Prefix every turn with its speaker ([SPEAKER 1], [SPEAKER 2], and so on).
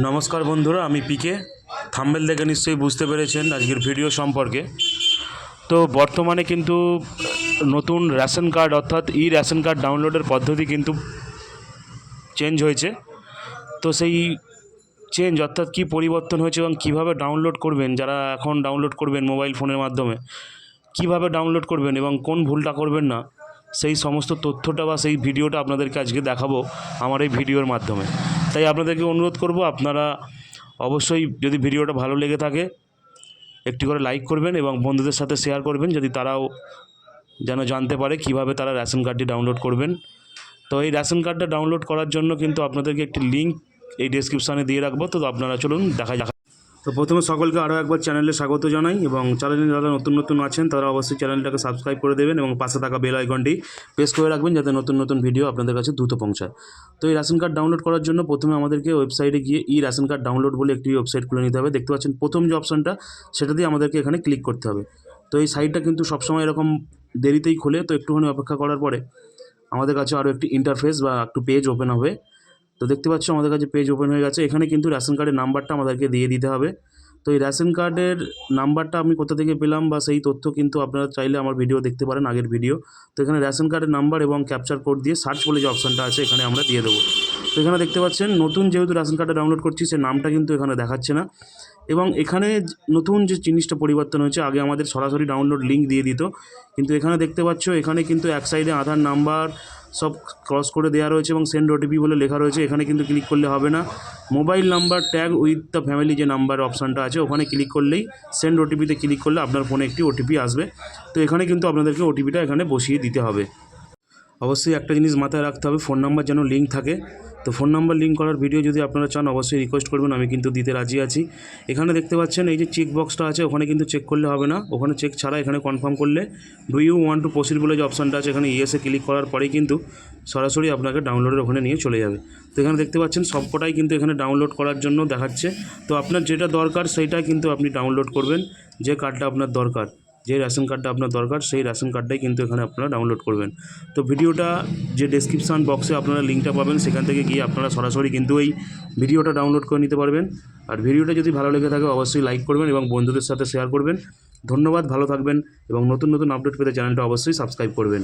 [SPEAKER 1] নমস্কার বন্ধুরা, আমি পিকে। থাম্বেল দেখে নিশ্চয়ই বুঝতে পেরেছেন আজকের ভিডিও সম্পর্কে। তো বর্তমানে কিন্তু নতুন রেশন কার্ড, অর্থাৎ ই রেশন কার্ড ডাউনলোডের পদ্ধতি কিন্তু চেঞ্জ হয়েছে। তো সেই চেঞ্জ, অর্থাৎ কী পরিবর্তন হয়েছে এবং কীভাবে ডাউনলোড করবেন, যারা এখন ডাউনলোড করবেন মোবাইল ফোনের মাধ্যমে, কীভাবে ডাউনলোড করবেন এবং কোন ভুলটা করবেন না, সেই সমস্ত তথ্যটা বা সেই ভিডিওটা আপনাদেরকে আজকে দেখাবো আমার এই ভিডিওর মাধ্যমে। তাই আপনাদেরকে অনুরোধ করব, আপনারা অবশ্যই যদি ভিডিওটা ভালো লেগে থাকে, একটি করে লাইক করবেন এবং বন্ধুদের সাথে শেয়ার করবেন, যদি তারাও যেন জানতে পারে কীভাবে তারা রেশন কার্ডটি ডাউনলোড করবেন। তো এই রেশন কার্ডটা ডাউনলোড করার জন্য কিন্তু আপনাদেরকে একটি লিঙ্ক এই ডেসক্রিপশানে দিয়ে রাখব, তো আপনারা চলুন দেখা যাক। তো প্রথমে সকলকে আরও একবার চ্যানেলে স্বাগত জানাই এবং চ্যানেলে যারা নতুন নতুন আছেন, তারা অবশ্যই চ্যানেলটাকে সাবস্ক্রাইব করে দেবেন এবং পাশে থাকা বেল আইকনটি প্রেস করে রাখবেন যাতে নতুন নতুন ভিডিও আপনাদের কাছে দ্রুত পৌঁছায়। তো এই রেশন কার্ড ডাউনলোড করার জন্য প্রথমে আমাদেরকে ওয়েবসাইটে গিয়ে ই রেশন কার্ড ডাউনলোড বলে একটি ওয়েবসাইট খুলে নিতে হবে। দেখতে পাচ্ছেন প্রথম যে অপশানটা, সেটা দিয়ে আমাদেরকে এখানে ক্লিক করতে হবে। তো এই সাইটটা কিন্তু সবসময় এরকম দেরিতেই খোলে। তো একটুখানি অপেক্ষা করার পরে আমাদের কাছে আরও একটি ইন্টারফেস বা একটু পেজ ওপেন হবে। তো দেখতে পাচ্ছ আমাদের কাছে পেজ ওপেন হয়ে গেছে। এখানে কিন্তু রেশন কার্ডের নাম্বারটা আমাদেরকে দিয়ে দিতে হবে। তো এই রেশন কার্ডের নাম্বারটা আমি কোথা থেকে পেলাম বা সেই তথ্য কিন্তু আপনারা চাইলে আমার ভিডিও দেখতে পারেন আগের ভিডিও তো এখানে রেশন কার্ডের নাম্বার এবং ক্যাপচার কোড দিয়ে সার্চ বলে যে অপশানটা আছে, এখানে আমরা দিয়ে দেবো। তো এখানে দেখতে পাচ্ছেন, নতুন যেহেতু রেশন কার্ডটা ডাউনলোড করছি, সে নামটা কিন্তু এখানে দেখাচ্ছে না। এবং এখানে নতুন যে জিনিসটা পরিবর্তন হয়েছে, আগে আমাদের সরাসরি ডাউনলোড লিঙ্ক দিয়ে দিত। কিন্তু এখানে দেখতে পাচ্ছ, এখানে কিন্তু এক সাইডে আধার নাম্বার সব ক্রস করে দেওয়া রয়েছে এবং সেন্ড ওটিপি বলে লেখা রয়েছে। এখানে কিন্তু ক্লিক করলে হবে না। Mobile number tag with the family যে নাম্বার অপশানটা আছে, ওখানে ক্লিক করলেই সেন্ড ওটিপিতে ক্লিক করলে আপনার ফোনে একটি ওটিপি আসবে। তো এখানে কিন্তু আপনাদেরকে ওটিপিটা এখানে বসিয়ে দিতে হবে। অবশ্যই একটা জিনিস মাথায় রাখতে হবে ফোন নাম্বার যেন লিঙ্ক থাকে। তো ফোন নাম্বার লিঙ্ক করার ভিডিও যদি আপনারা চান, অবশ্যই রিকোয়েস্ট করবেন, আমি কিন্তু দিতে রাজি আছি। এখানে দেখতে পাচ্ছেন, এই যে চেক বক্সটা আছে, ওখানে কিন্তু চেক করলে হবে না। ওখানে চেক ছাড়া এখানে কনফার্ম করলে do you want to proceed বলে যে অপশানটা আছে, এখানে ইয়েসে ক্লিক করার পরেই কিন্তু সরাসরি আপনাকে ডাউনলোডের ওখানে নিয়ে চলে যাবে। তো এখানে দেখতে পাচ্ছেন, সবকটাই কিন্তু এখানে ডাউনলোড করার জন্য দেখাচ্ছে। তো আপনার যেটা দরকার সেইটা কিন্তু আপনি ডাউনলোড করবেন, যে কার্ডটা আপনার দরকার। যে রেশন কার্ডটা আপনার দরকার, সেই রেশন কার্ডটাই কিন্তু এখানে আপনারা ডাউনলোড করবেন। তো ভিডিওটা যে ডেসক্রিপশান বক্সে আপনারা লিঙ্কটা পাবেন, সেখান থেকে গিয়ে আপনারা সরাসরি কিন্তু এই ভিডিওটা ডাউনলোড করে নিতে পারবেন। আর ভিডিওটা যদি ভালো লেগে থাকে, অবশ্যই লাইক করবেন এবং বন্ধুদের সাথে শেয়ার করবেন। ধন্যবাদ, ভালো থাকবেন এবং নতুন নতুন আপডেট পেতে চ্যানেলটা অবশ্যই সাবস্ক্রাইব করবেন।